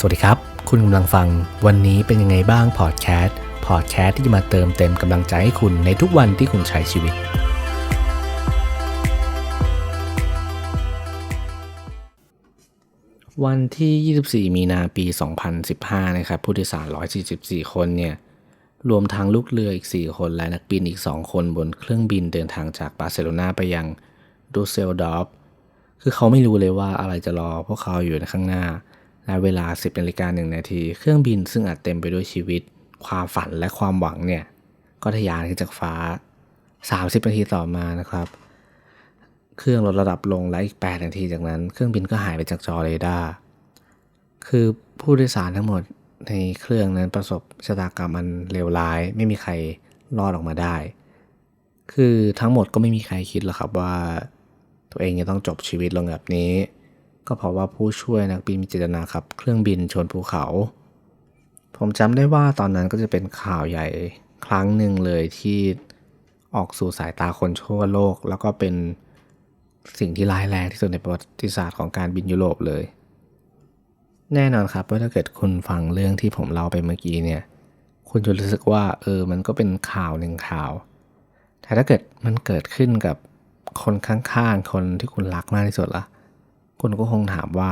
สวัสดีครับ คุณกำลังฟังวันนี้เป็นยังไงบ้างพอดแคสต์พอดแคสต์ที่จะมาเติมเต็มกำลังใจให้คุณในทุกวันที่คุณใช้ชีวิต วันที่ 24 มีนาปี 2015 นะครับ ผู้โดยสาร 144 คนเนี่ย รวมทั้งลูกเรืออีก 4 คนและนักบินอีก 2 คนบนเครื่องบินเดินทางจากบาร์เซโลนาไปยังดูเซลดอฟคือเขาไม่รู้เลยว่าอะไรจะรอพวกเขาอยู่ในข้างหน้า เวลา 10นาฬิกา1นาทีเครื่องบินซึ่งอาจเต็มไปด้วยชีวิต ความฝันและความหวังเนี่ยก็ทะยานขึ้นจากฟ้า 30นาทีต่อมานะครับ เครื่องลดระดับลงและอีก 8 นาทีจากนั้น เครื่องบินก็หายไปจากจอเรดาร์คือผู้โดยสารทั้งหมดในเครื่องนั้นประสบชะตากรรมอันเลวร้าย ไม่มีใครรอดออกมาได้ คือทั้งหมดก็ไม่มีใครคิดหรอกครับว่า ตัวเองจะต้องจบชีวิตลงแบบนี้ ก็เพราะว่าผู้ช่วยนักบินมีเจตนาขับเครื่องบินชนภูเขา ผมจำได้ว่าตอนนั้นก็จะเป็นข่าวใหญ่ครั้งหนึ่งเลยที่ออกสู่สายตาคนทั่วโลก แล้วก็เป็นสิ่งที่ร้ายแรงที่สุดในประวัติศาสตร์ของการบินยุโรปเลย แน่นอนครับว่าถ้าเกิดคุณฟังเรื่องที่ผมเล่าไปเมื่อกี้เนี่ย คุณจะรู้สึกว่าเออมันก็เป็นข่าวหนึ่งข่าว แต่ถ้าเกิดมันเกิดขึ้นกับคนข้างๆ คนที่คุณรักมากที่สุดละ่ะ คุณก็คงถามว่า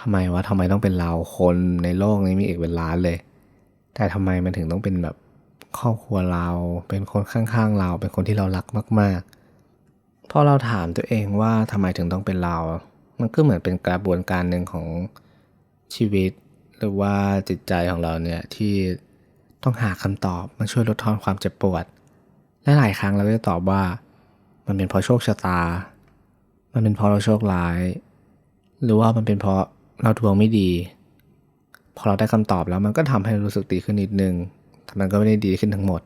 ทำไมวะทำไมต้องเป็นเราคนในโลกนี้มีเอกเป็นล้านเลย แต่ทำไมมันถึงต้องเป็นแบบครอบครัวเรา เป็นคนข้างๆเรา เป็นคนที่เรารักมาก ๆ พอเราถามตัวเองว่าทำไมถึงต้องเป็นเรา มันก็เหมือนเป็นกระบวนการหนึ่งของชีวิต หรือว่าจิตใจของเราเนี่ยที่ต้องหาคำตอบมาช่วยลดทอนความเจ็บปวด และหลายครั้งเราก็จะตอบว่า มันเป็นเพราะโชคชะตา มันเป็นเพราะเราโชคร้าย หรือว่ามันเป็นเพราะเราดวงไม่ดี พอเราได้คำตอบแล้วมันก็ทำให้รู้สึกดีขึ้นนิดนึง แต่มันก็ไม่ได้ดีขึ้นทั้งหมด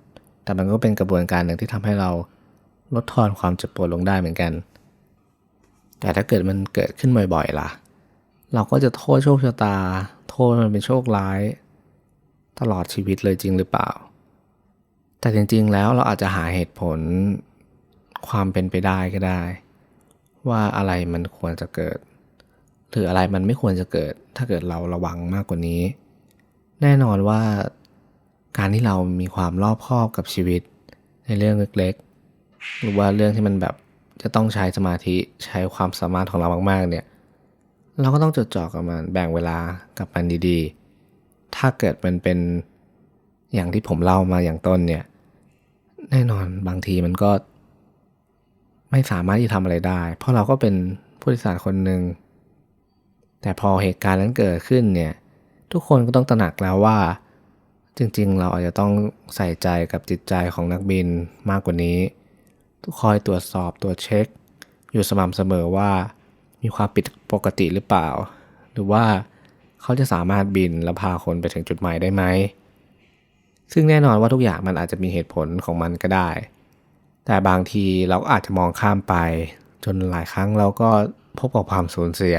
แต่มันก็เป็นกระบวนการหนึ่งที่ทำให้เราลดทอนความเจ็บปวดลงได้เหมือนกัน แต่ถ้าเกิดมันเกิดขึ้นบ่อยๆล่ะ เราก็จะโทษโชคชะตา โทษมันเป็นโชคร้าย ตลอดชีวิตเลยจริงหรือเปล่า แต่จริงๆแล้วเราอาจจะหาเหตุผลความเป็นไปได้ก็ได้ ว่าอะไรมันควรจะเกิด หรืออะไรมันไม่ควรจะเกิด ถ้าเกิดเราระวังมากกว่านี้ แน่นอนว่าการที่เรามีความรอบคอบกับชีวิต ในเรื่องเล็กๆ หรือว่าเรื่องที่มันแบบจะต้องใช้สมาธิใช้ความสามารถของเรามากๆ เนี่ย เราก็ต้องจดจ่อกับมันแบ่งเวลากับมันดีๆ ถ้าเกิดมันเป็นอย่างที่ผมเล่ามาอย่างต้นเนี่ย แน่นอนบางทีมันก็ ไม่สามารถที่ทำอะไรได้ เพราะเราก็เป็นผู้โดยสารคนหนึ่ง แต่พอเหตุการณ์นั้นเกิดขึ้นเนี่ยทุกคนก็ต้องตระหนักแล้วว่า จริงๆ เราอาจจะต้องใส่ใจกับจิตใจของนักบินมากกว่านี้คอยตรวจสอบตรวจเช็ค อยู่สม่ำเสมอว่า มีความผิดปกติหรือเปล่า หรือว่าเขาจะสามารถบินและพาคนไปถึงจุดหมายได้ไหม ซึ่งแน่นอนว่าทุกอย่างมันอาจจะมีเหตุผลของมันก็ได้ แต่บางทีเราก็อาจจะมองข้ามไป จนหลายครั้งเราก็พบกับความสูญเสีย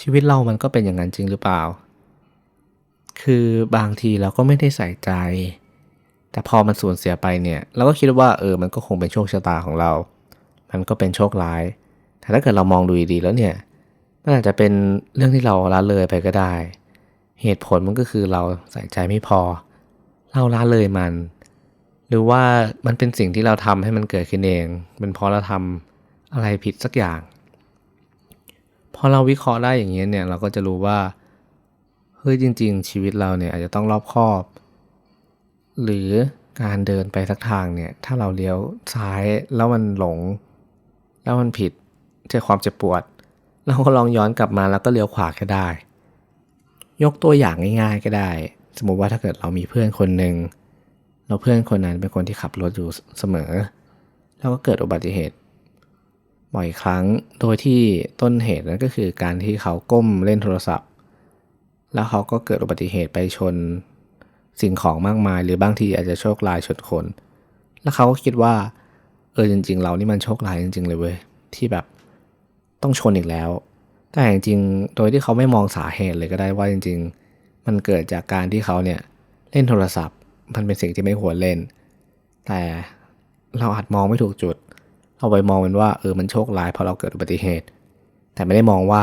ชีวิตเรามันก็เป็นอย่างนั้นจริงหรือเปล่า คือบางทีเราก็ไม่ได้ใส่ใจ แต่พอมันสูญเสียไปเนี่ย เราก็คิดว่าเออ มันก็คงเป็นโชคชะตาของเรา มันก็เป็นโชคร้าย แต่ถ้าเกิดเรามองดูดีๆแล้วเนี่ย มันอาจจะเป็นเรื่องที่เราละเลยไปก็ได้ เหตุผลมันก็คือเราใส่ใจไม่พอ เราละเลยมัน หรือว่ามันเป็นสิ่งที่เราทำให้มันเกิดขึ้นเองเป็นเพราะเราทำอะไรผิดสักอย่าง พอเราวิเคราะห์ได้อย่างนี้เนี่ยเราก็จะรู้ว่าเฮ้ยจริง ๆ ชีวิตเราเนี่ยอาจจะต้องรอบคอบ หรือการเดินไปสักทางเนี่ยถ้าเราเลี้ยวซ้ายแล้วมันหลง แล้วมันผิดเจอความเจ็บปวด เราก็ลองย้อนกลับมาแล้วก็เลี้ยวขวาก็ได้ ยกตัวอย่างง่ายๆก็ได้ สมมุติว่าถ้าเกิดเรามีเพื่อนคนหนึ่งแล้วเพื่อนคนนั้นเป็นคนที่ขับรถอยู่เสมอ แล้วก็เกิดอุบัติเหตุ บ่อยครั้งโดยที่ต้นเหตุนั้นก็คือการที่เขาก้มเล่นโทรศัพท์ แล้วเขาก็เกิดอุบัติเหตุไปชนสิ่งของมากมาย หรือบางทีอาจจะโชคลายชนคน แล้วเขาก็คิดว่าเออจริง ๆ เรานี่มันโชคลายจริง ๆ เลยเว้ยที่แบบต้องชนอีกแล้ว แต่จริงๆโดยที่เขาไม่มองสาเหตุเลยก็ได้ว่าจริง ๆ มันเกิดจากการที่เขาเนี่ยเล่นโทรศัพท์ มันเป็นสิ่งที่ไม่ควรเล่น แต่เราอาจมองไม่ถูกจุด เราไปมองเป็นว่าเออมันโชคร้ายเพราะเราเกิดอุบัติเหตุ แต่ไม่ได้มองว่า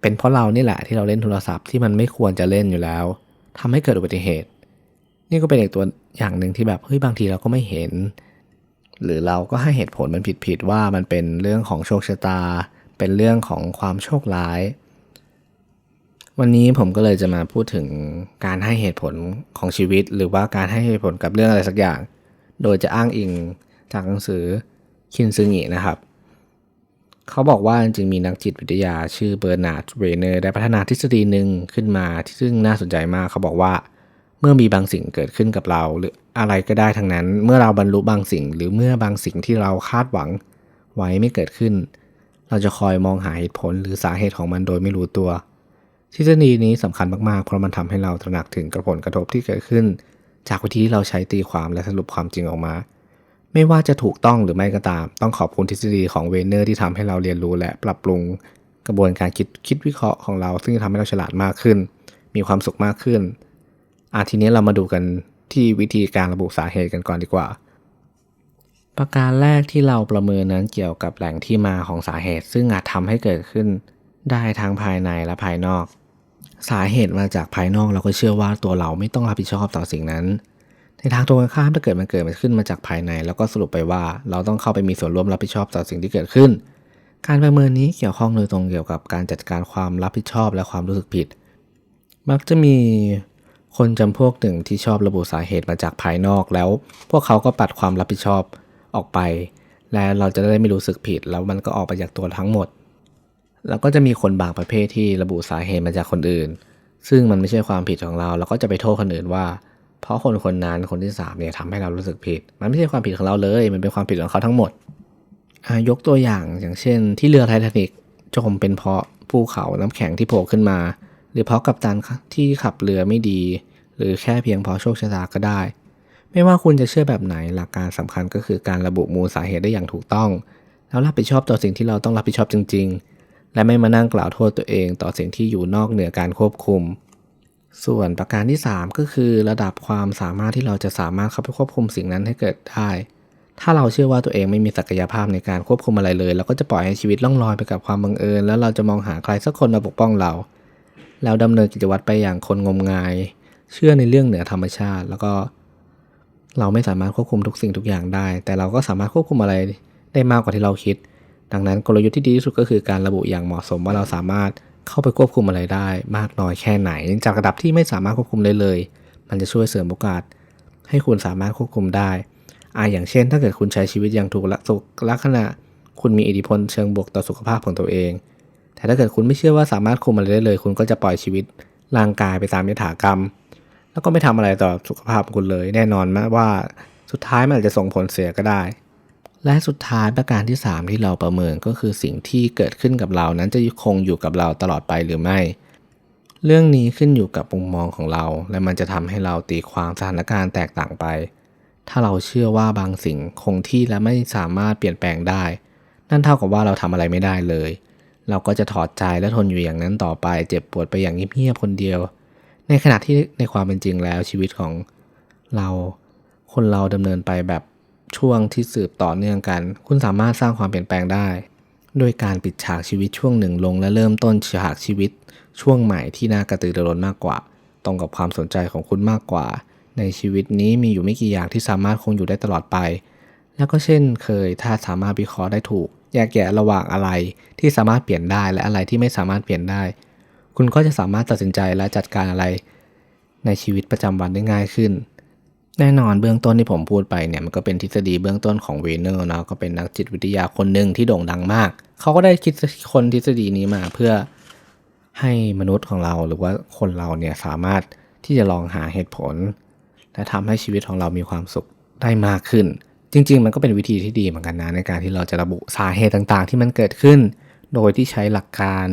เป็นเพราะเรานี่แหละที่เราเล่นโทรศัพท์ที่มันไม่ควรจะเล่นอยู่แล้วทำให้เกิดอุบัติเหตุ นี่ก็เป็นอีกตัวอย่างหนึ่งที่แบบเฮ้ยบางทีเราก็ไม่เห็น หรือเราก็ให้เหตุผลมันผิดๆว่ามันเป็นเรื่องของโชคชะตา เป็นเรื่องของความโชคร้าย วันนี้ผมก็เลยจะมาพูดถึงการให้เหตุผลของชีวิต หรือว่าการให้เหตุผลกับเรื่องอะไรสักอย่าง โดยจะอ้างอิงจากหนังสือ คินซึงินะครับ เขาบอกว่าจริงมีนักจิตวิทยาชื่อเบอร์นาร์ดเรเนอร์ได้พัฒนาทฤษฎีหนึ่งขึ้นมาที่ซึ่งน่าสนใจมากเขาบอกว่า เมื่อมีบางสิ่งเกิดขึ้นกับเรา หรืออะไรก็ได้ทั้งนั้น เมื่อเราบรรลุบางสิ่ง หรือเมื่อบางสิ่งที่เราคาดหวังไว้ไม่เกิดขึ้น เราจะคอยมองหาเหตุผลหรือสาเหตุของมันโดยไม่รู้ตัวทฤษฎีนี้สำคัญมากๆ เพราะมันทำให้เราตระหนักถึงกระผลกระทบที่เกิดขึ้น จากวิธีที่เราใช้ตีความและสรุปความจริงออกมา ไม่ว่าจะถูกต้องหรือไม่ก็ตาม ต้องขอบคุณทฤษฎีของเวเนอร์ที่ทำให้เราเรียนรู้และปรับปรุงกระบวนการคิดคิดวิเคราะห์ของเรา ซึ่งจะทำให้เราฉลาดมากขึ้น มีความสุขมากขึ้นอาทีนี้เรามาดูกันที่วิธีการระบุสาเหตุกันก่อนดีกว่า ประการแรกที่เราประเมินนั้นเกี่ยวกับแหล่งที่มาของสาเหตุ ซึ่งอาจทำให้เกิดขึ้นได้ทั้งภายในและภายนอก สาเหตุมาจากภายนอกเราก็เชื่อว่าตัวเราไม่ต้องรับผิดชอบต่อสิ่งนั้น ในทางตรงกันข้ามถ้าเกิดมันเกิดมันขึ้นมาจากภายใน แล้วก็สรุปไปว่าเราต้องเข้าไปมีส่วนร่วมรับผิดชอบต่อสิ่งที่เกิดขึ้น การประเมินนี้เกี่ยวข้องโดยตรงเกี่ยวกับการจัดการความรับผิดชอบและความรู้สึกผิด มักจะมีคนจำพวกหนึ่งที่ชอบระบุสาเหตุมาจากภายนอกแล้ว พวกเขาก็ปัดความรับผิดชอบออกไป และเราจะได้ไม่รู้สึกผิด แล้วมันก็ออกไปจากตัวทั้งหมด แล้วก็จะมีคนบางประเภทที่ระบุสาเหตุมาจากคนอื่น ซึ่งมันไม่ใช่ความผิดของเรา เราก็จะไปโทษคนอื่นว่า เพราะคนคนนั้นคนที่สามเนี่ยทำให้เรารู้สึกผิด มันไม่ใช่ความผิดของเราเลย มันเป็นความผิดของเขาทั้งหมดยกตัวอย่างอย่างเช่น ที่เรือไททานิกจมเป็นเพราะภูเขาน้ำแข็งที่โผล่ขึ้นมา หรือเพราะกัปตันที่ขับเรือไม่ดี หรือแค่เพียงเพราะโชคชะตาก็ได้ ไม่ว่าคุณจะเชื่อแบบไหนหลักการสำคัญก็คือการระบุมูลสาเหตุได้อย่างถูกต้อง แล้วรับผิดชอบต่อสิ่งที่เราต้องรับผิดชอบจริง ๆ และไม่มานั่งกล่าวโทษตัวเอง ต่อสิ่งที่อยู่นอกเหนือการควบคุม ส่วนประการที่ 3 ก็คือระดับความสามารถที่เราจะสามารถเข้าไปควบคุมสิ่งนั้นให้เกิดได้ ถ้าเราเชื่อว่าตัวเองไม่มีศักยภาพในการควบคุมอะไรเลยเราก็จะปล่อยให้ชีวิตล่องลอยไปกับความบังเอิญ แล้วเราจะมองหาใครสักคนมาปกป้องเรา แล้วดำเนินกิจวัตรไปอย่างคนงมงาย เชื่อในเรื่องเหนือธรรมชาติ แล้วก็ เราไม่สามารถควบคุมทุกสิ่งทุกอย่างได้ แต่เราก็สามารถควบคุมอะไรได้มากกว่าที่เราคิด ดังนั้นกลยุทธ์ที่ดีที่สุดก็คือการระบุอย่างเหมาะสมว่าเราสามารถ เข้าไปควบคุมอะไรได้มากน้อยแค่ไหน จากระดับที่ไม่สามารถควบคุมได้เลย มันจะช่วยเสริมโอกาส ให้คุณสามารถควบคุมได้อาอย่างเช่น ถ้าเกิดคุณใช้ชีวิตอย่างถูกลักสุขลักษณะ คุณมีอิทธิพลเชิงบวกต่อสุขภาพของตัวเอง แต่ถ้าเกิดคุณไม่เชื่อว่าสามารถคุมอะไรได้เลย คุณก็จะปล่อยชีวิตร่างกายไปตามยถากรรม แล้วก็ไม่ทำอะไรต่อสุขภาพของคุณเลย แน่นอนมว่าสุดท้ายมันอาจจะส่งผลเสียก็ได้ และสุดท้ายประการที่ 3 ที่เราประเมินก็คือสิ่งที่เกิดขึ้นกับเรานั้นจะคงอยู่กับเราตลอดไปหรือไม่ เรื่องนี้ขึ้นอยู่กับมุมมองของเรา และมันจะทำให้เราตีความสถานการณ์แตกต่างไป ถ้าเราเชื่อว่าบางสิ่งคงที่และไม่สามารถเปลี่ยนแปลงได้ นั่นเท่ากับว่าเราทำอะไรไม่ได้เลย เราก็จะถอดใจและทนอยู่อย่างนั้นต่อไป เจ็บปวดไปอย่างเงียบๆคนเดียว ในขณะที่ในความเป็นจริงแล้วชีวิตของเราคนเราดำเนินไปแบบ ช่วงที่สืบต่อเนื่องกัน คุณสามารถสร้างความเปลี่ยนแปลงได้ โดยการปิดฉากชีวิตช่วงหนึ่งลง และเริ่มต้นฉากชีวิต ช่วงใหม่ที่น่ากระตือรือร้นมากกว่า ตรงกับความสนใจของคุณมากกว่า ในชีวิตนี้มีอยู่ไม่กี่อย่างที่สามารถคงอยู่ได้ตลอดไป แล้วก็เช่นเคย ถ้าสามารถวิเคราะห์ได้ถูกแยกแยะระหว่างอะไรที่สามารถเปลี่ยนได้และอะไรที่ไม่สามารถเปลี่ยนได้ คุณก็จะสามารถตัดสินใจและจัดการอะไร ในชีวิตประจำวันได้ง่ายขึ้น แน่นอนเบื้องต้นที่ผมพูดไปเนี่ยมันก็เป็นทฤษฎีเบื้องต้นของเวเนอร์เนาะก็เป็นนักจิตวิทยาคนหนึ่งที่โด่งดังมาก เขาก็ได้คิดคนทฤษฎีนี้มาเพื่อให้มนุษย์ของเราหรือว่าคนเราเนี่ยสามารถที่จะลองหาเหตุผล และทำให้ชีวิตของเรามีความสุขได้มากขึ้น จริง ๆ มันก็เป็นวิธีที่ดีเหมือนกันนะในการที่เราจะระบุสาเหตุต่างๆ ที่มันเกิดขึ้น โดยที่ใช้หลักการ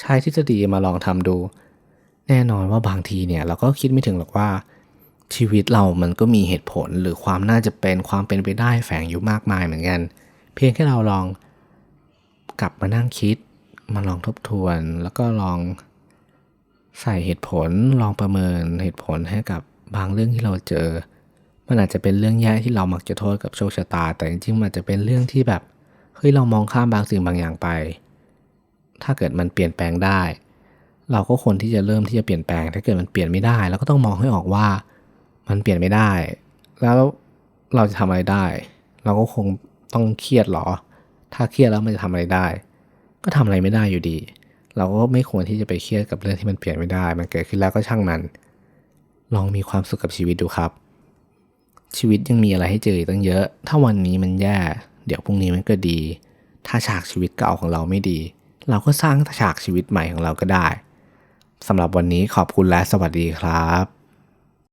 ใช้ทฤษฎีมาลองทำดู แน่นอนว่าบางทีเนี่ยเราก็คิดไม่ถึงหรอกว่า ชีวิตเรามันก็มีเหตุผลหรือความน่าจะเป็นความเป็นไปได้แฝงอยู่มากมายเหมือนกัน เพียงแค่เราลองกลับมานั่งคิด มาลองทบทวน แล้วก็ลองใส่เหตุผล ลองประเมินเหตุผลให้กับบางเรื่องที่เราเจอ มันอาจจะเป็นเรื่องแย่ที่เรามักจะโทษกับโชคชะตา แต่จริงๆมันอาจจะเป็นเรื่องที่แบบเฮ้ยเรามองข้ามบางสิ่งบางอย่างไป ถ้าเกิดมันเปลี่ยนแปลงได้ เราก็ควรที่จะเริ่มที่จะเปลี่ยนแปลง ถ้าเกิดมันเปลี่ยนไม่ได้เราก็ต้องมองให้ออกว่า มันเปลี่ยนไม่ได้ แล้วเราจะทำอะไรได้ เราก็คงต้องเครียดหรอ ถ้าเครียดแล้วมันจะทำอะไรได้ ก็ทำอะไรไม่ได้อยู่ดี เราก็ไม่ควรที่จะไปเครียดกับเรื่องที่มันเปลี่ยนไม่ได้ มันเกิดขึ้นแล้วก็ช่างมัน ลองมีความสุขกับชีวิตดูครับ ชีวิตยังมีอะไรให้เจออีกตั้งเยอะ ถ้าวันนี้มันแย่ เดี๋ยวพรุ่งนี้มันก็ดี ถ้าฉากชีวิตเก่าของเราไม่ดี เราก็สร้างฉากชีวิตใหม่ของเราก็ได้สำหรับวันนี้ขอบคุณและสวัสดีครับ